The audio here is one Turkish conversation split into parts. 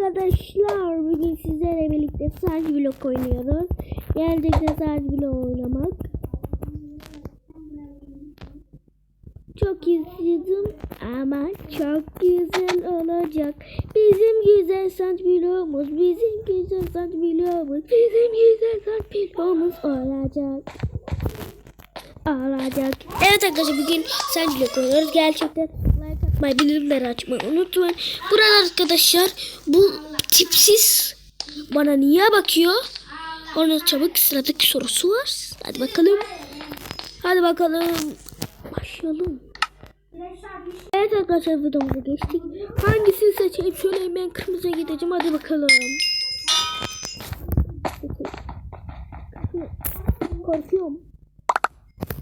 arkadaşlar bugün sizlerle birlikte sadece blok oynuyoruz. Gerçekten sadece blok oynamak. Çok istiyordum ama çok güzel olacak. Bizim güzel saç bloğumuz, bizim güzel saç bloğumuz, bizim güzel saç bloğumuz olacak. Olacak. Evet arkadaşlar bugün saç blok oynuyoruz. Gerçekten atmayı, bildirimleri açmayı unutmayın. Burada arkadaşlar bu tipsiz bana niye bakıyor? Onun çabuk sıradaki sorusu var. Hadi bakalım. Hadi bakalım. Başlayalım. Evet arkadaşlar videomuza geçtik. Hangisini seçeyim? Söyleyin ben kırmızıya gideceğim. Hadi bakalım. Korkuyorum.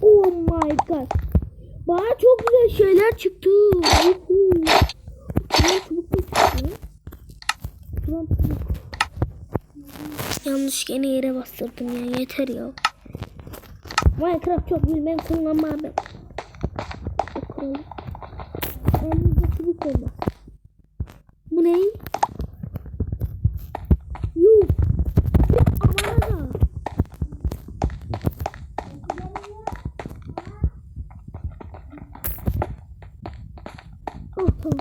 Oh my god. Bana çok güzel şeyler çıktı. Ulan. Yanlış gene yere bastırdım ya. Yeter ya. Minecraft çok bilmem kullanma abi. Bakalım. Elimizde çubuk olmaz. Bu ne? Yuh. Aman da. Lan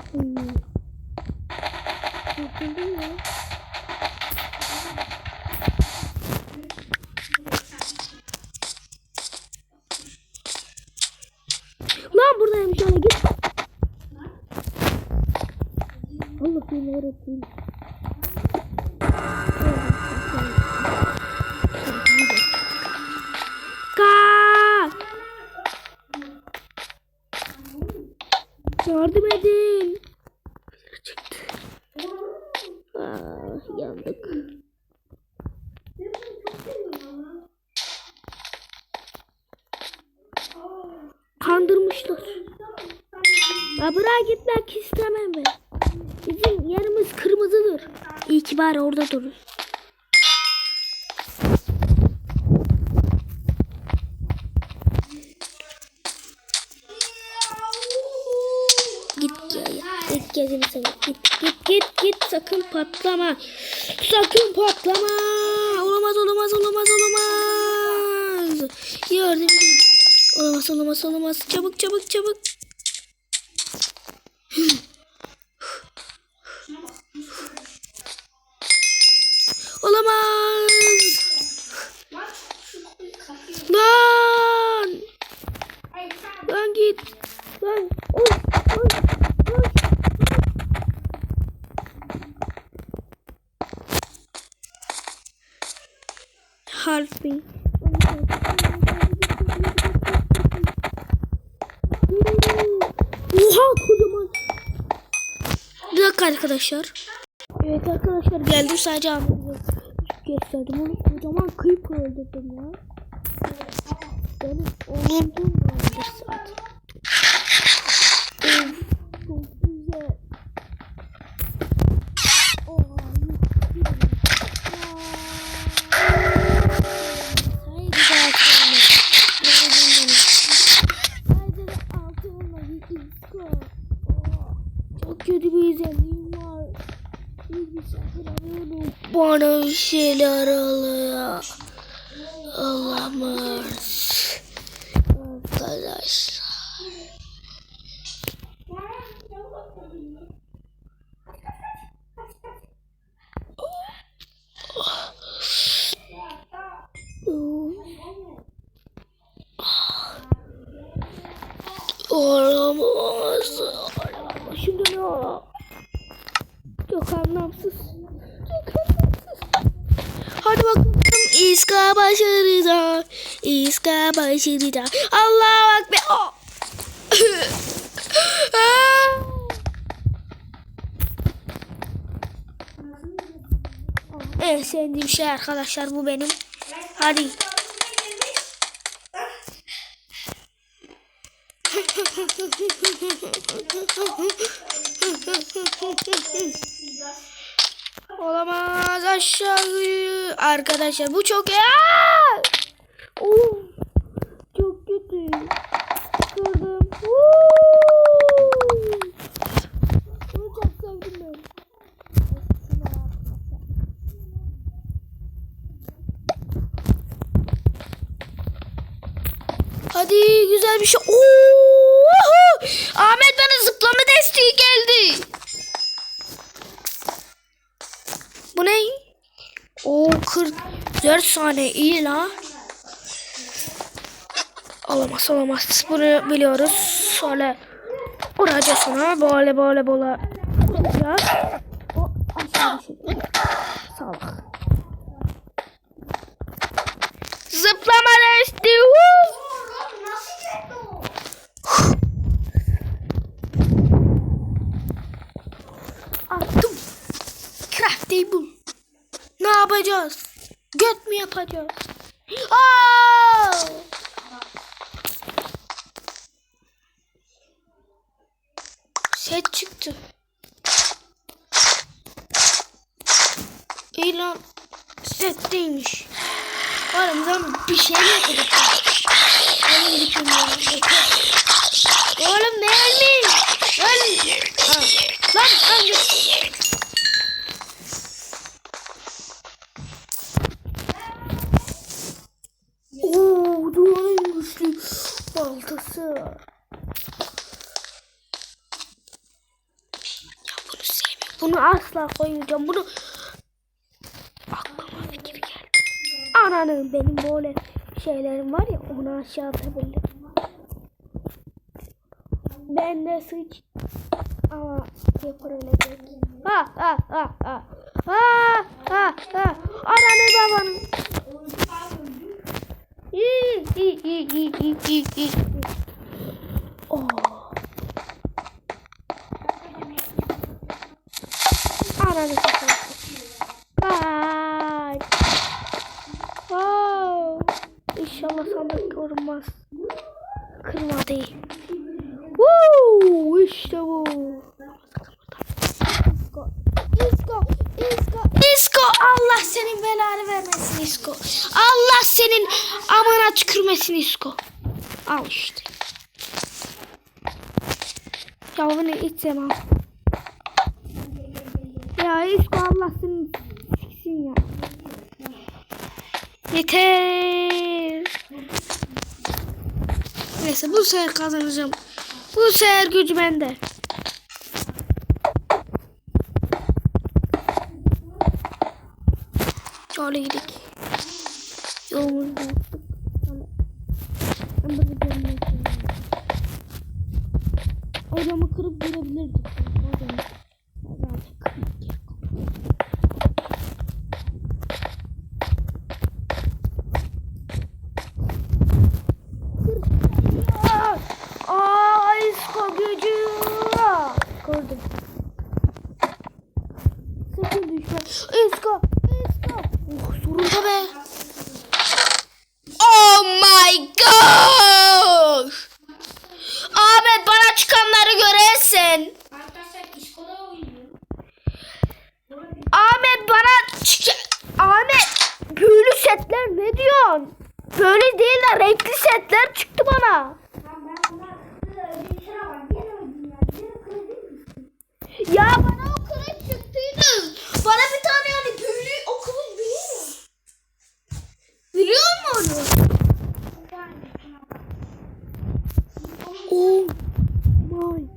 buradaymış ona git. Allah'ım yarabbim. Kaç! Yardım edin. Çıktı. Ah, yandık. Kandırmışlar. Ya bırak gitmek istemem ben. Bizim yerimiz kırmızıdır. İyi ki bari orada durur. Git ya. Git gözünü seveyim. Git git git git sakın patlama. Sakın patlama. Olamaz olamaz olamaz olamaz. Yardım. Olamaz olamaz olamaz. Çabuk çabuk çabuk. Olamaz. Lan. Lan git. Lan. Oy, oy, oy. Harfi. Arkadaşlar. Evet arkadaşlar geldim sadece anladım. Gösterdim onu kocaman kıyıp öldürdüm ya. Benim onurduğum vardır zaten. Of, çok güzel. Oha, Çok kötü bir. Bilgisayarı Bana bir şeyler oluyor. Olamaz. Arkadaşlar. Olamaz. Olamaz. Şimdi ne o? Çok anlamsız. Çok anlamsız. Hadi bakalım. İska başarıda. İska başarıda. Allahu Ekber. Oh. Ah. en sevdiğim şey arkadaşlar bu benim. Hadi. yapacağız. Olamaz aşağı arkadaşlar bu çok Aa! Oh, çok kötü. Kırdım. Bunu çok sevdim ben. Hadi güzel bir şey. Oo! Ahmet bana zıplama desteği geldi. Bu ne? O 44 saniye iyi la. Olamaz olamaz. Bunu biliyoruz. Şöyle vuracağız ona. Böyle böyle böyle vuracağız. O aşağı düşecek. Salak. Zıplama desteği. Woo! Attım. Craft table. Ne yapacağız? Yapacağız? Aa! Set çıktı. İlan setteymiş. Oğlum ben bir şey mi yapacağım? Oğlum gittim ya. Oğlum ölmeyin? Lan. Ha. Lan lan git. Oo, dünyanın güçlü baltası. Ya bunu sevmiyorum. Bunu asla koymayacağım. Bunu aklıma fikir geldi. Ananın benim böyle şeylerim var ya onu aşağı atabilirim. Ben de sıç ama yapılabilecek. Ha ha ha ha. Ha ha ha. Ananı babanı. İyi iyi iyi iyi iyi iyi. Oh. Ananı babanı. Vay. Wow. İnşallah sandık korunmaz. Kırmadı. Woo! İşte bu. Isko, Isko, Isko. Allah senin belanı vermesin Isko. Allah senin tükürmesin Isko. Al işte. Ya bunu hiç sevmem. Ya Isko Allah senin siksin ya. Yeter. Neyse bu sefer kazanacağım. Bu sefer gücü bende. Şöyle gidelim. Yolumuzu buluştuk. Ben gidelim. O camı kırıp girebilirdik. O camı. Birazcık kırıp gir. Aa, Aa, isko gücü. Kırdım. Sakın düşme. İsko, isko. Oh, sonunda be. Oh my gosh. Ahmet bana çıkanları göresin. Arkadaşlar İsko'da oynuyor. Ahmet bana çık... Ahmet büyülü setler ne diyorsun? Böyle değil de renkli setler çıktı bana. Lan ben bunlar bir sıra var. Gene öldüm ya. Gene kırdım mısın? Ya bana o kılıç çıktıydı. Bana bir tane yani büyülü o kılıç biliyor musun? Biliyor musun onu? Oh my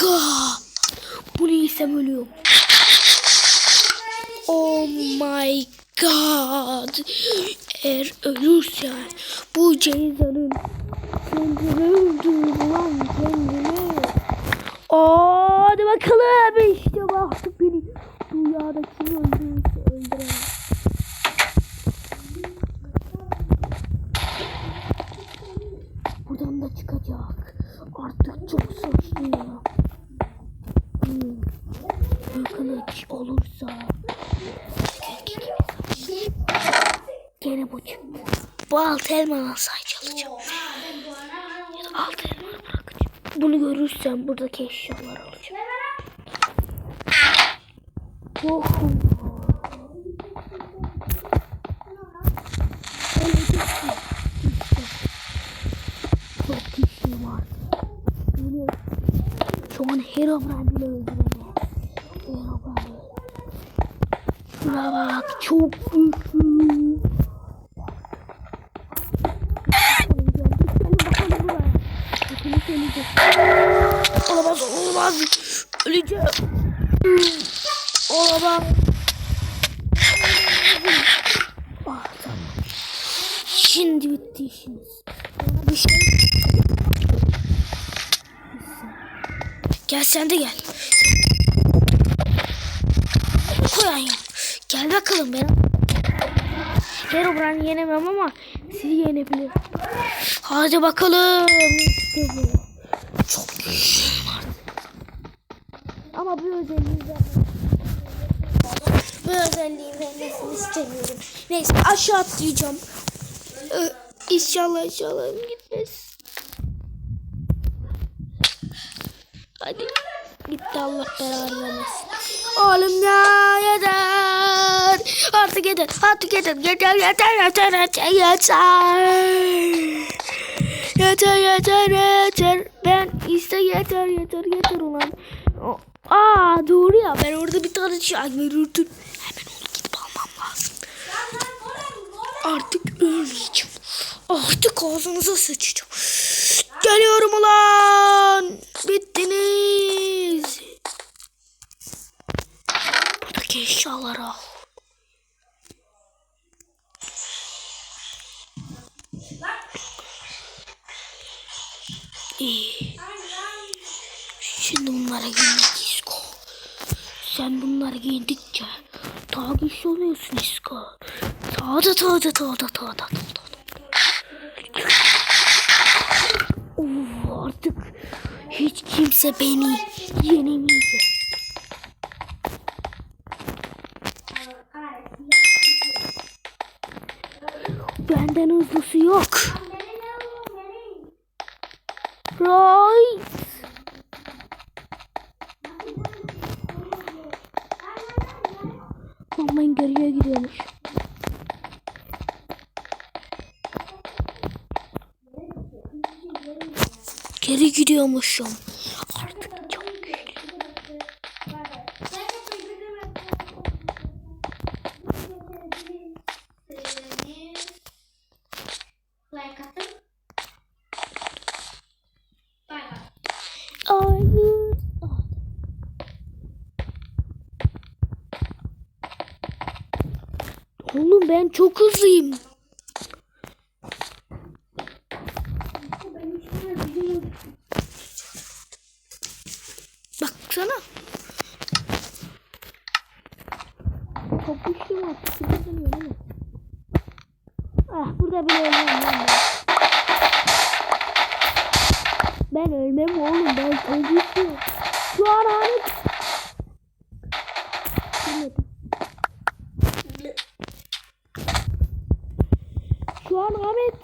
god. Bunu yesem ölüyorum. Oh my god. Eğer ölürsen bu Ceyza'nın kendini öldürdü lan kendini. Hadi bakalım işte baktık beni. Dünyada kim öldürürse öldüremez. Buradan da çıkacak. Artık çok saçmalıyor. Hmm. Bu kılıç olursa Gene bu çıktı. Bu altı elmanın sayıcı alacağım. Ya da altı elmanı bırakacağım. Bunu görürsem buradaki eşyalar alacağım. Oh. Çok artık. Beni şu an Herobrine'le öldürüyor. Herobrine. Şuna bak çok güçlü. Olamaz. Öleceğim. Olamaz. Ah tamam. Şimdi bitti işimiz. Bir şey... Gel sen de gel. Koyayım. Gel bakalım ben. Herobrine yenemem ama sizi yenebilirim. Hadi bakalım. Çok artık. Ama bu özelliği vermem. Bu özelliği vermesini istemiyorum. Neyse aşağı atlayacağım. Ee, İnşallah inşallah gitmez. Hadi. Gitti Allah belanı vermesin. Oğlum ya yeter. Artık yeter. Artık yeter. Yeter yeter yeter yeter yeter. Yeter yeter yeter. Ben işte yeter yeter yeter ulan. Aa doğru ya ben orada bir tane çay verirdim. Hemen onu gidip almam lazım. Artık ölmeyeceğim. Artık ağzınıza sıçacağım. Geliyorum ulan. Bittiniz. Buradaki eşyaları al. İyi. Şimdi bunlara giymek isko. Sen bunları giyindikçe daha güçlü oluyorsun isko. Da daha da daha da. Of, artık hiç kimse beni yenemeyecek. Benden hızlısı yok. Right. Ama ben geriye gidiyormuş. Geri gidiyormuşum. Artık çok güçlü. Oğlum ben çok hızlıyım. Baksana. Çok güçlüyüm artık. Bilmiyorum ama. Ah burada bile ölmem ben. Ben ölmem oğlum ben güçlüyüm. Şu an hani... Bilmedim. Şu an Ahmet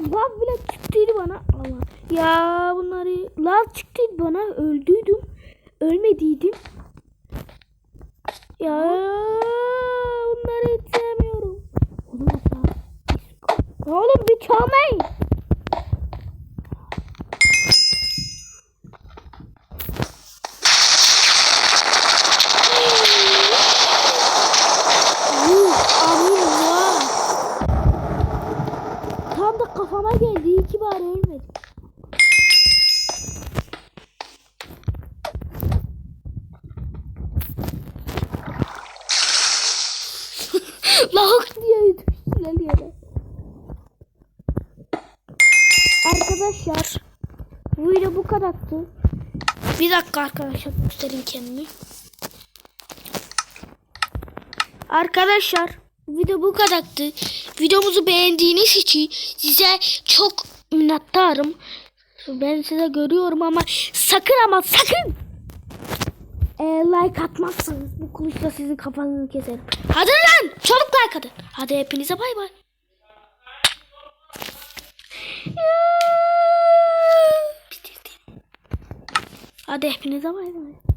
Lav bile çıktıydı bana. Allah. Ya bunları lav çıktıydı bana. Öldüydüm. Ölmediydim. Ya bunları hiç sevmiyorum. Oğlum. Oğlum bir çalmayın. Yuh, amin ya. Tam da kafama geldi. İyi ki bari ölmedi. Lahok diye düştüler yere. Arkadaşlar bu kadardı. Bir dakika arkadaşlar göstereyim kendimi. Arkadaşlar video bu kadardı. Videomuzu beğendiğiniz için size çok minnettarım. Ben size görüyorum ama sakın ama sakın e, like atmazsanız bu kılıçla sizin kafanızı keserim. Hadi lan çabuk like atın. Hadi hepinize bay bay. Hadi hepinize bay bay.